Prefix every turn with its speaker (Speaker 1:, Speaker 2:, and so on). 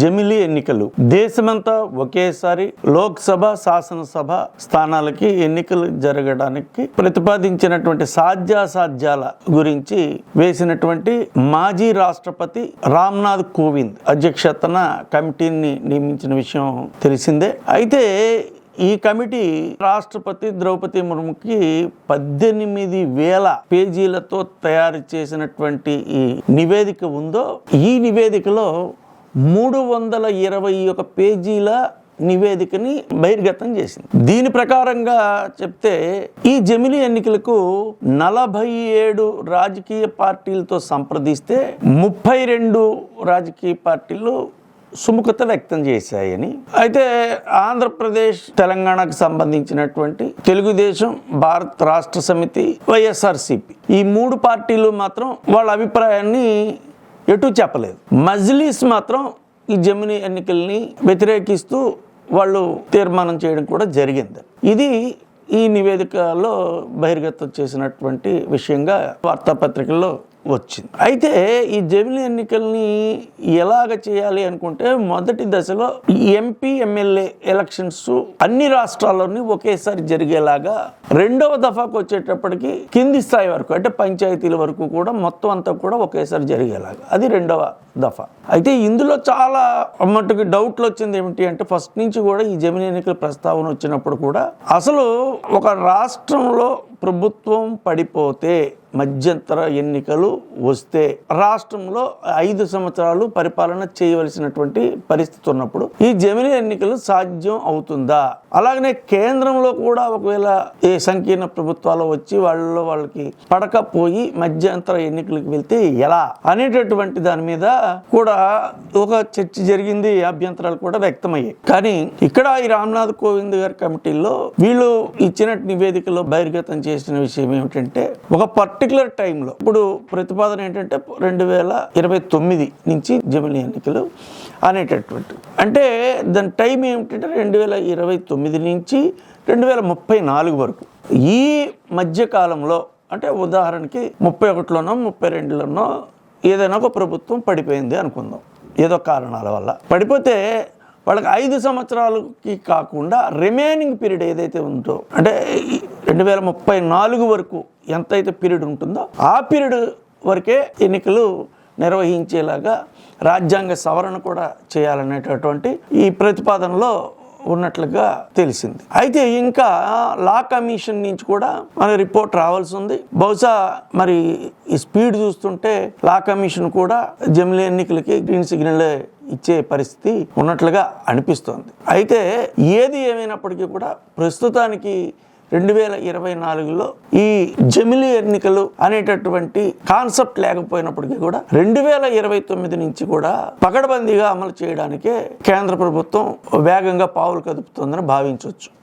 Speaker 1: జమిలీ ఎన్నికలు. దేశమంతా ఒకేసారి లోక్సభ శాసనసభ స్థానాలకి ఎన్నికలు జరగడానికి ప్రతిపాదించినటువంటి సాధ్యాసాధ్యాల గురించి వేసినటువంటి మాజీ రాష్ట్రపతి రామ్నాథ్ కోవింద్ అధ్యక్షతన కమిటీని నియమించిన విషయం తెలిసిందే. అయితే ఈ కమిటీ రాష్ట్రపతి ద్రౌపది ముర్ముకి పద్దెనిమిది వేల పేజీలతో తయారు చేసినటువంటి ఈ నివేదిక ఉందో ఈ నివేదికలో మూడు వందల ఇరవై ఒక పేజీల నివేదికని బహిర్గతం చేసింది. దీని ప్రకారంగా చెప్తే ఈ జమిలి ఎన్నికలకు నలభై ఏడు రాజకీయ పార్టీలతో సంప్రదిస్తే ముప్పై రెండు రాజకీయ పార్టీలు సుముఖత వ్యక్తం చేశాయని. అయితే ఆంధ్రప్రదేశ్ తెలంగాణకు సంబంధించినటువంటి తెలుగుదేశం భారత్ రాష్ట్ర సమితి వైఎస్ఆర్సిపి ఈ మూడు పార్టీలు మాత్రం వాళ్ళ అభిప్రాయాన్ని ఎటు చెప్పలేదు. మజ్లీస్ మాత్రం ఈ జమిని ఎన్నికల్ని వ్యతిరేకిస్తూ వాళ్ళు తీర్మానం చేయడం కూడా జరిగింది. ఇది ఈ నివేదికలో బహిర్గతం చేసినటువంటి విషయంగా వార్తాపత్రికల్లో వచ్చింది. అయితే ఈ జమిలి ఎన్నికల్ని ఎలాగ చేయాలి అనుకుంటే మొదటి దశలో ఎంపీ ఎమ్మెల్యే ఎలక్షన్స్ అన్ని రాష్ట్రాల్లోని ఒకేసారి జరిగేలాగా రెండవ దఫాకు వచ్చేటప్పటికి కింది స్థాయి వరకు అంటే పంచాయతీల వరకు కూడా మొత్తం అంతా కూడా ఒకేసారి జరిగేలాగా. అది రెండవ దఫా. అయితే ఇందులో చాలా మట్టుకు డౌట్లు వచ్చింది ఏమిటి అంటే ఫస్ట్ నుంచి కూడా ఈ జమిని ఎన్నికల ప్రస్తావన వచ్చినప్పుడు కూడా అసలు ఒక రాష్ట్రంలో ప్రభుత్వం పడిపోతే మధ్యంతర ఎన్నికలు వస్తే రాష్ట్రంలో ఐదు సంవత్సరాలు పరిపాలన చేయవలసినటువంటి పరిస్థితి ఉన్నప్పుడు ఈ జమిని ఎన్నికలు సాధ్యం అవుతుందా? అలాగనే కేంద్రంలో కూడా ఒకవేళ ఏ సంకీర్ణ ప్రభుత్వాలు వచ్చి వాళ్ళలో వాళ్ళకి పడకపోయి మధ్యంతర ఎన్నికలకు వెళ్తే ఎలా? అనేటటువంటి దాని మీద కూడా ఒక చర్చ జరిగింది అభ్యంతరాలు కూడా వ్యక్తమయ్యాయి. కానీ ఇక్కడ ఈ రామ్నాథ్ కోవింద్ గారి కమిటీలో వీళ్ళు ఇచ్చిన నివేదికలో బహిర్గతం చేసిన విషయం ఏమిటంటే ఒక పర్టికులర్ టైంలో ఇప్పుడు ప్రతిపాదన ఏంటంటే రెండు వేల ఇరవై తొమ్మిది నుంచి జమిలీ ఎన్నికలు అనేటటువంటి. అంటే దాని టైం ఏమిటంటే రెండు వేల ఇరవై తొమ్మిది నుంచి రెండు వేల ముప్పై నాలుగు వరకు. ఈ మధ్యకాలంలో అంటే ఉదాహరణకి ముప్పై ఒకటిలోనో ముప్పై రెండులోనో ఏదైనా ఒక ప్రభుత్వం పడిపోయింది అనుకుందాం. ఏదో కారణాల వల్ల. పడిపోతే వాళ్ళకి ఐదు సంవత్సరాలకి కాకుండా రిమైనింగ్ పీరియడ్ ఏదైతే ఉందో అంటే రెండు వేల ముప్పై నాలుగు వరకు ఎంతైతే పీరియడ్ ఉంటుందో ఆ పీరియడ్ వరకే ఎన్నికలు నిర్వహించేలాగా రాజ్యాంగ సవరణ కూడా చేయాలనేటటువంటి ఈ ప్రతిపాదనలో ఉన్నట్లుగా తెలిసింది. అయితే ఇంకా లా కమిషన్ నుంచి కూడా మన రిపోర్ట్ రావాల్సి ఉంది. బహుశా మరి ఈ స్పీడ్ చూస్తుంటే లా కమిషన్ కూడా జమిలీ ఎన్నికలకి గ్రీన్ సిగ్నల్ ఇచ్చే పరిస్థితి ఉన్నట్లుగా అనిపిస్తోంది. అయితే ఏది ఏమైనప్పటికీ కూడా ప్రస్తుతానికి రెండు వేల ఇరవై నాలుగులో ఈ జమిలీ ఎన్నికలు అనేటటువంటి కాన్సెప్ట్ లేకపోయినప్పటికీ కూడా రెండు వేల ఇరవై తొమ్మిది నుంచి కూడా పకడ్బందీగా అమలు చేయడానికే కేంద్ర ప్రభుత్వం వేగంగా పావులు కదుపుతుందని భావించవచ్చు.